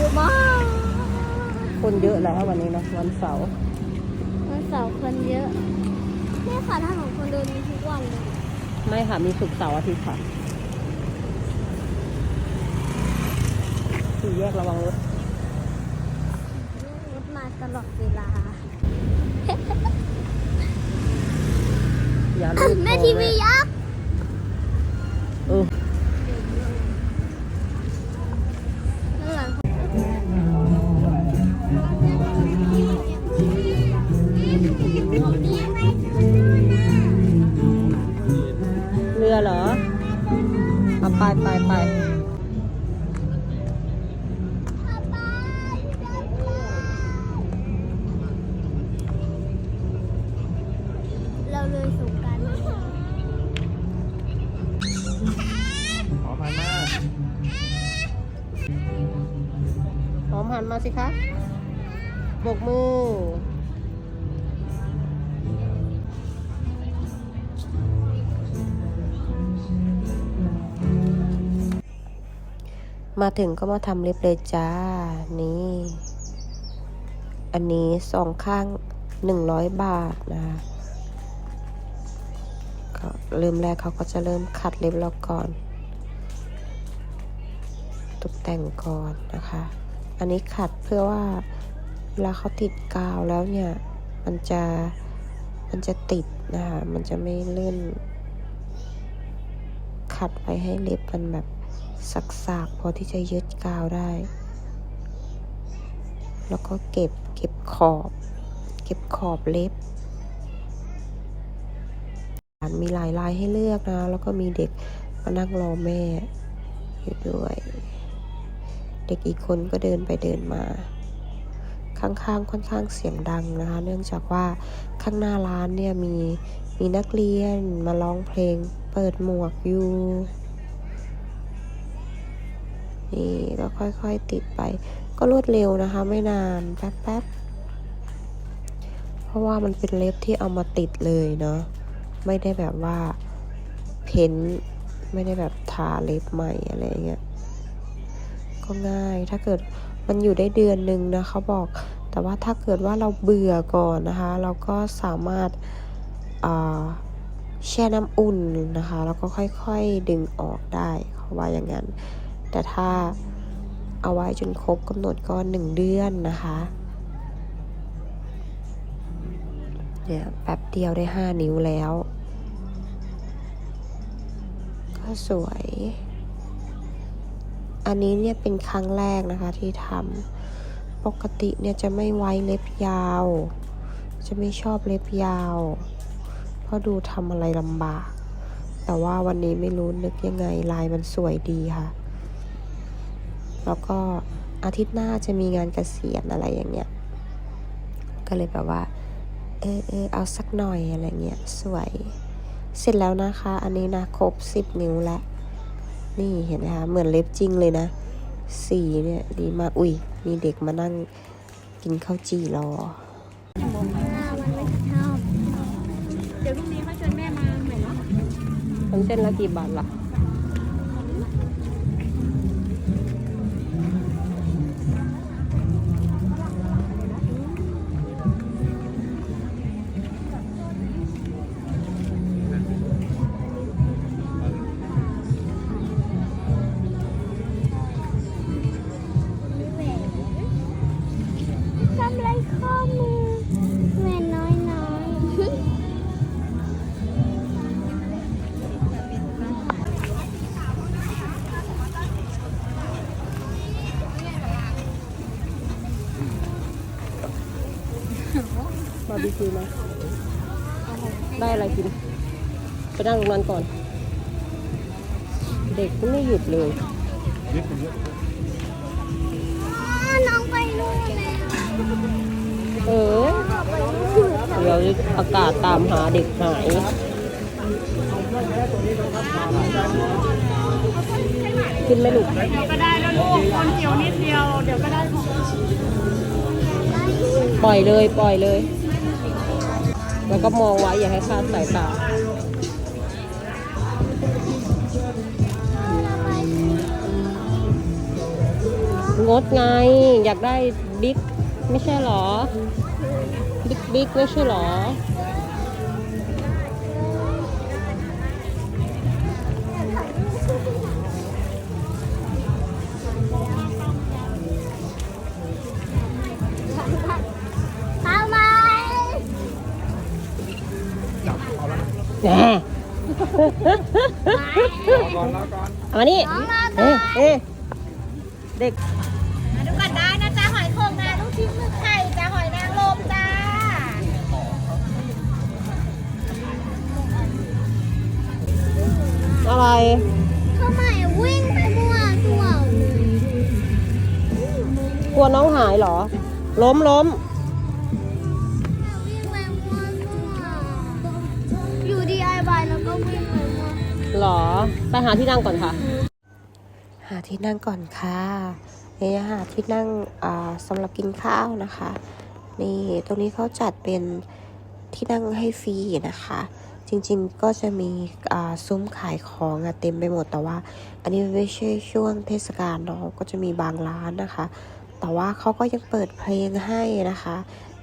เยอะมากคนเยอะแล้ววันนี้นะวันเสาร์วันเสาร์คนเยอะนี่ค่ะถนนคนเดินมีทุกวันเลยไม่ค่ะมีศุกร์เสาร์อาทิตย์ค่ะสี่แยกระวังรถรถมาตลอดเวลาอย่าลูกแม่โตทีวียักษ์เออ เลยสงการแล้วขอพายมากพร้อมหันมาสิคะบกมือมาถึงก็มาทำเล็บเลยจ้า นี่ อันนี้สองข้างหนึ่งร้อยบาทนะคะ ก็เริ่มแรกเขาก็จะเริ่มขัดเล็บเราก่อน ตกแต่งก่อนนะคะ อันนี้ขัดเพื่อว่าเวลาเขาติดกาวแล้วเนี่ย มันจะมันจะติดนะคะมันจะไม่เลื่อนขัดไว้ให้เล็บมันแบบสักๆพอที่จะยึดกาวได้ แล้วก็เก็บเก็บขอบ เก็บขอบเล็บ มีหลายลายให้เลือกนะ แล้วก็มีเด็กมานั่งรอแม่อยู่ด้วย เด็กอีกคนก็เดินไปเดินมาข้างๆค่อนข้างเสียงดังนะคะ เนื่องจากว่าข้างหน้าร้านเนี่ยมีมีนักเรียนมาร้องเพลงเปิดหมวกอยู่นี่ก็ค่อยๆติดไป ก็รวดเร็วนะคะ ไม่นานแป๊บๆเพราะว่ามันเป็นเล็บที่เอามาติดเลยเนาะ ไม่ได้แบบว่าเพ้นไม่ได้แบบทาเล็บใหม่อะไรเงี้ยก็ง่ายถ้าเกิดมันอยู่ได้เดือนหนึ่งนะเขาบอก แต่ว่าถ้าเกิดว่าเราเบื่อก่อนนะคะ เราก็สามารถาแช่น้ำอุ่นนะคะ แล้วก็ค่อยๆดึงออกได้เขาว่าอย่างนั้น แต่ถ้าเอาไว้จนครบกำหนดก็หนึ่งเดือนนะคะ เนี่ยแป๊บเดียวได้ห้านิ้วแล้ว ก็สวย อันนี้เนี่ยเป็นครั้งแรกนะคะที่ทำปกติเนี่ยจะไม่ไว้เล็บยาว จะไม่ชอบเล็บยาว เพราะดูทำอะไรลำบาก แต่ว่าวันนี้ไม่รู้นึกยังไงลายมันสวยดีค่ะ แล้วก็อาทิตย์หน้าจะมีงานเกษียณอะไรอย่างเงี้ย ก็เลยแบบว่า เออเออเอาสักหน่อยอะไรเงี้ยสวย เสร็จแล้วนะคะ อันนี้นะครบสิบนิ้วแล้วนี่เห็นไหมคะเหมือนเล็บจริงเลยนะ สีเนี่ยดีมากอุ้ยมีเด็กมานั่งกินข้าวจี่รอหน้ามันไม่ชอบเดี๋ยวพรุ่งนี้มาชวนแม่มาใหม่เนาะมันเส้นละกี่บาทล่ะ ข้อมือแม่น้อยน้อยบาร์บีคิวไหมได้อะไรกิน ไปนั่งตรงนั้นก่อน เด็กก็ไม่หยุดเลยน้องไปนู่นแล้ว เออ เดี๋ยวอากาศตามหาเด็กหายกินไหมลูกเดี๋ยวก็ได้แล้วลูกคนเกี่ยวนิดเดียว เดี๋ยวก็ได้ของปล่อยเลยปล่อยเลย แล้วก็มองไว้อย่าให้คลาดสายตางดไง อยากได้บิ๊ก ไม่ใช่เหรอ บิ๊กบิ๊กไม่ใช่เหรอเอาไหมจับเอาละแหน่รอก่อนรอก่อน เอามานี่น้องมาเอ๊ะเอ๊ะเด็ก ทำไมวิ่งไปมั่วตัวกลัวน้องหายเหรอ ล้มล้มวิ่งไปมั่วตัวอยู่ DIY แล้วก็วิ่งไปมั่วหรอ ไปหาที่นั่งก่อนค่ะ หาที่นั่งก่อนค่ะนี่หาที่นั่งอ่าสำหรับกินข้าวนะคะ นี่ตรงนี้เขาจัดเป็นที่นั่งให้ฟรีนะคะ จริงๆก็จะมีซุ้มขายของอเต็มไปหมดแต่ว่า อันนี้ไม่ใช่ช่วงเทศกาลเนาะก็จะมีบางร้านนะคะ แต่ว่าเขาก็ยังเปิดเพลงให้นะคะ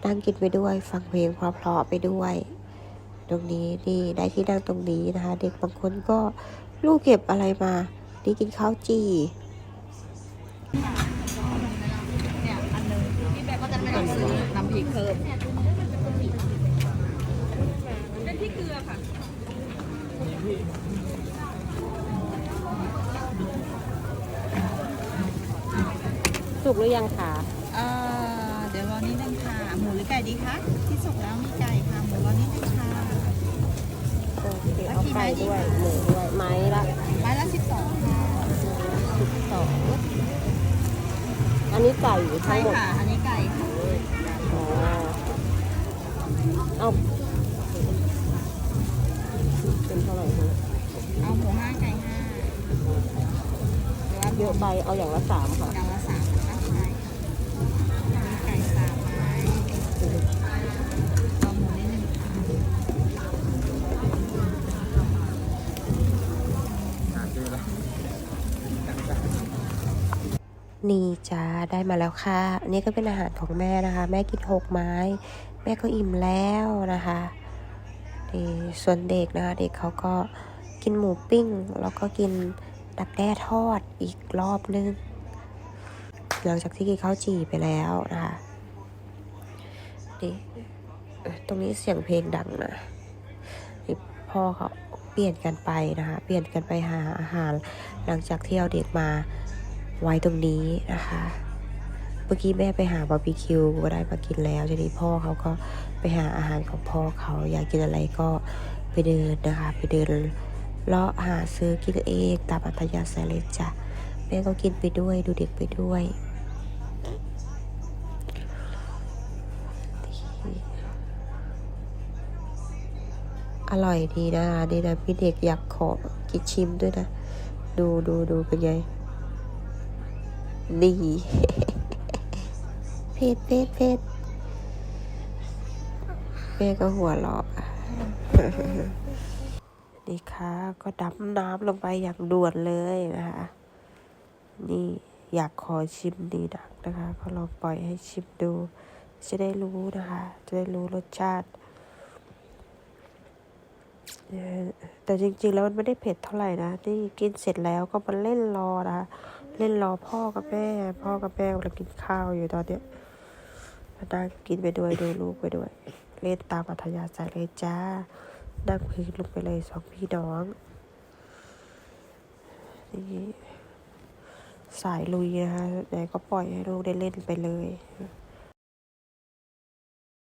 นั่งกินไปด้วยฟังเพลงเพราะๆไปด้วย ตรงนี้นี่ได้ที่นั่งตรงนี้นะคะ เด็กบางคนก็ลูกเก็บอะไรมานี่กินข้าวจีพี่แบก็จะไม่ต้องซื้อน้ำพริกเพิ่ม สุกหรือยังคะเอ่อเดี๋ยวรอนิดนึงค่ะ หมูหรือไก่ดีคะที่สุกแล้วมีไก่ค่ะ หมูรอนิดนึงค่ะ โอเคเอาไก่ด้วยหมูด้วยไม้ละไม้ละสิบสองค่ะสิบสองอันนี้ไก่ทั้ใช่งหมดค่ะ อันนี้ไก่ค่ะอ๋อเอาเป็นเท่าไหร่คะ เอาหมูห้าไก่ห้าหรือว่าเยอะไปเอาอย่างละสามค่ะอย่างละสามนะคะ นี่จ้าได้มาแล้วค่ะอันนี้ก็เป็นอาหารของแม่นะคะ แม่กินหกไม้ แม่ก็อิ่มแล้วนะคะนี่ส่วนเด็กนะคะ เด็กเขาก็กินหมูปิ้ง แล้วก็กินดักแด้ทอดอีกรอบนึง หลังจากที่กินข้าวจี่ไปแล้วนะคะนี่ตรงนี้เสียงเพลงดังนะนี่พ่อเขาเปลี่ยนกันไปนะคะ เปลี่ยนกันไปหาอาหาร หลังจากที่เอาเด็กมา ไว้ตรงนี้นะคะ เมื่อกี้แม่ไปหาบาร์บีคิวก็ได้มากินแล้วทีนี้พ่อเขาก็ไปหาอาหารของพ่อเขาอยากกินอะไรก็ไปเดินนะคะ ไปเดินเลาะหาซื้อกินเองตามอัธยาศัยเลยจ้ะแม่ก็กินไปด้วยดูเด็กไปด้วยอร่อยดีนะคะนี่นะพี่เด็กอยากขอกินชิมด้วยนะ ดูดูดูเป็นไง นี่เพชรเพชรเพชรแม่ก็หัวเราะนี่ค่ะ ก็ดำน้ำลงไปอย่างด่วนเลยนะคะ นี่อยากขอชิมดีดักนะคะ ก็ลองปล่อยให้ชิมดู จะได้รู้นะคะ จะได้รู้รสชาติ แต่จริงๆแล้วมันไม่ได้เผ็ดเท่าไหร่นะ นี่กินเสร็จแล้วก็มาเล่นรอนะคะ เล่นรอพ่อกับแม่ พ่อกับแม่กำลังกินข้าวอยู่ตอนเนี้ยนั่งกินไปด้วยดูลูกไปด้วย เล่นตามอัธยาศัยเลยจ้านั่งพื้นลงไปเลยสองพี่น้องนี่สายลุยนะคะไหนก็ปล่อยให้ลูกได้เล่นไปเลย